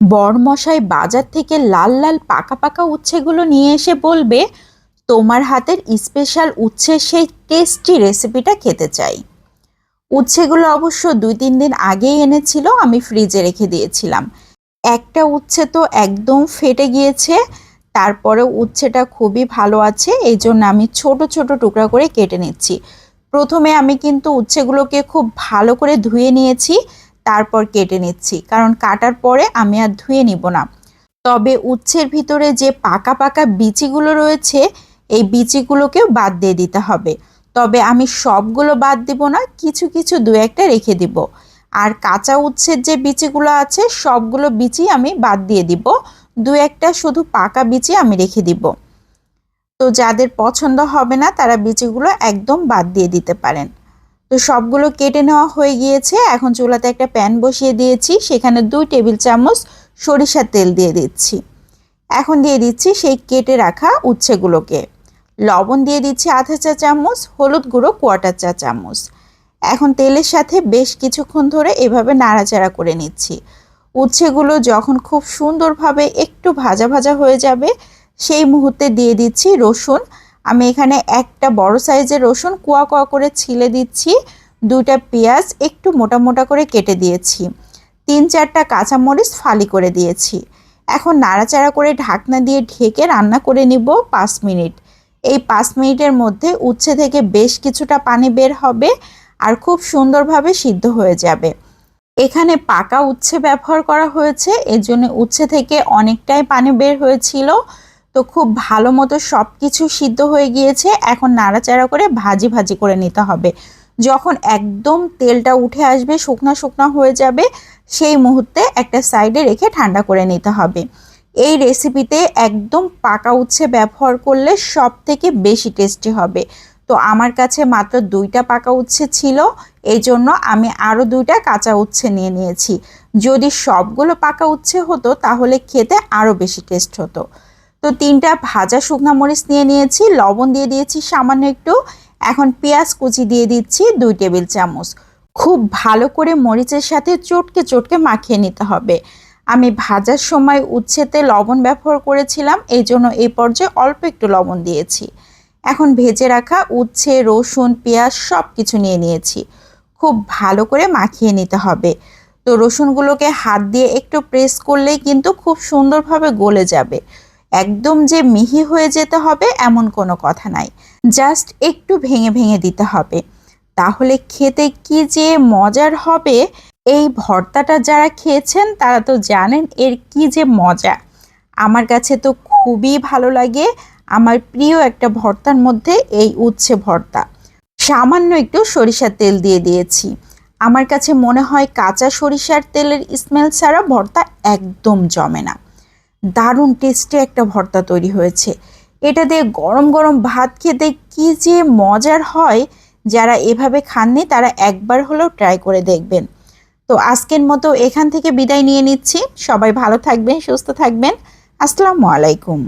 বরমশাই বাজার থেকে লাল লাল পাকা পাকা উচ্ছেগুলো নিয়ে এসে বলবে, তোমার হাতের স্পেশাল উচ্ছের সেই টেস্টি রেসিপিটা খেতে চাই। উচ্ছেগুলো অবশ্য দুই তিন দিন আগেই এনেছিল, আমি ফ্রিজে রেখে দিয়েছিলাম। একটা উচ্ছে তো একদম ফেটে গিয়েছে, তারপরে উচ্ছেটা খুবই ভালো আছে, এই জন্য আমি ছোট ছোট টুকরা করে কেটে নিচ্ছি। প্রথমে আমি কিন্তু উচ্ছেগুলোকে খুব ভালো করে ধুয়ে নিয়েছি তারপর কেটে নিচ্ছি, কারণ কাটার পরে আমি আর ধুয়ে নিব না। তবে উচ্ছের ভিতরে যে পাকা পাকা বিচিগুলো রয়েছে, এই বিচিগুলোকেও বাদ দিয়ে দিতে হবে। তবে আমি সবগুলো বাদ দিব না, কিছু কিছু দু একটা রেখে দিব। আর কাঁচা উচ্ছের যে বিচিগুলো আছে, সবগুলো বিচি আমি বাদ দিয়ে দিব। দু একটা শুধু পাকা বিচি আমি রেখে দিব। তো যাদের পছন্দ হবে না, তারা বিচিগুলো একদম বাদ দিয়ে দিতে পারেন। তো সবগুলো কেটে নেওয়া হয়ে গিয়েছে। এখন চুলাতে একটা প্যান বসিয়ে দিয়েছি। সেখানে দুই টেবিল চামচ সরিষার তেল দিয়ে দিচ্ছি। এখন দিয়ে দিচ্ছি সেই কেটে রাখা উচ্ছেগুলোকে। লবণ দিয়ে দিচ্ছি আধা চা চামচ, হলুদ গুঁড়ো কোয়াটার চা চামচ। এখন তেলের সাথে বেশ কিছুক্ষণ ধরে এভাবে নাড়াচাড়া করে নিচ্ছি। উচ্ছেগুলো যখন খুব সুন্দরভাবে একটু ভাজা ভাজা হয়ে যাবে, সেই মুহূর্তে দিয়ে দিচ্ছি রসুন। আমি এখানে একটা বড় সাইজের রসুন কুয়া কুয়া করে ছিলে দিচ্ছি, দুইটা পেঁয়াজ একটু মোটা মোটা করে কেটে দিয়েছি, তিন চারটা কাঁচামরিচ ফালি করে দিয়েছি। এখন নাড়াচাড়া করে ঢাকনা দিয়ে ঢেকে রান্না করে নিব পাঁচ মিনিট। এই পাঁচ মিনিটের মধ্যে উচ্ছে থেকে বেশ কিছুটা পানি বের হবে আর খুব সুন্দরভাবে সিদ্ধ হয়ে যাবে। এখানে পাকা উচ্ছে ব্যবহার করা হয়েছে, এর জন্য উচ্ছে থেকে অনেকটাই পানি বের হয়েছিল। তো খুব ভালো মতো সব কিছু সিদ্ধ হয়ে গিয়েছে। এখন নাড়াচাড়া করে ভাজি ভাজি করে নিতে হবে। যখন একদম তেলটা উঠে আসবে, শুকনা শুকনা হয়ে যাবে, সেই মুহূর্তে একটা সাইডে রেখে ঠান্ডা করে নিতে হবে। এই রেসিপিতে একদম পাকা উচ্ছে ব্যবহার করলে সব থেকে বেশি টেস্টি হবে। তো আমার কাছে মাত্র দুইটা পাকা উচ্ছে ছিল, এই জন্য আমি আরও দুইটা কাঁচা উচ্ছে নিয়ে নিয়েছি। যদি সবগুলো পাকা উচ্ছে হতো, তাহলে খেতে আরও বেশি টেস্ট হতো। তো তিনটা ভাজা শুকনো মরিচ নিয়ে নিয়েছি, লবণ দিয়ে দিয়েছি সামান্য একটু। এখন পেঁয়াজ কুচি দিয়ে দিচ্ছি দুই টেবিল চামচ। খুব ভালো করে মরিচের সাথে চটকে চটকে মাখিয়ে নিতে হবে। আমি ভাজার সময় উচ্ছেতে লবণ ব্যবহার করেছিলাম, এই জন্য এই পর্যায়ে অল্প একটু লবণ দিয়েছি। এখন ভেজে রাখা উচ্ছে, রসুন, পেঁয়াজ সব কিছু নিয়ে নিয়েছি। খুব ভালো করে মাখিয়ে নিতে হবে। তো রসুনগুলোকে হাত দিয়ে একটু প্রেস করলেই কিন্তু খুব সুন্দরভাবে গলে যাবে। একদম যে মিহি হয়ে যেতে হবে এমন কোনো কথা নাই। জাস্ট একটু ভেঙে ভেঙে দিতে হবে। তাহলে খেতে কি যে মজার হবে? এই ভর্তাটা যারা খেয়েছেন, তারা তো জানেন এর কি যে মজা। আমার কাছে তো খুবই ভালো লাগে আমার প্রিয় একটা ভর্তার মধ্যে এই উচ্ছে ভর্তা। সামান্য একটু সরিষার তেল দিয়ে দিয়েছি। আমার কাছে মনে হয় কাঁচা সরিষার তেলের স্মেল ছাড়া ভর্তা একদম জমে না। দারুণ টেস্টে একটা ভর্তা তৈরি হয়েছে। এটা দিয়ে গরম গরম ভাত খেতে কি যে মজার হয়, যারা এভাবে খাননি তারা একবার হলেও ট্রাই করে দেখবেন। তো আজকের মতো এখান থেকে বিদায় নিয়ে নিচ্ছি। সবাই ভালো থাকবেন, সুস্থ থাকবেন। আসসালামু আলাইকুম।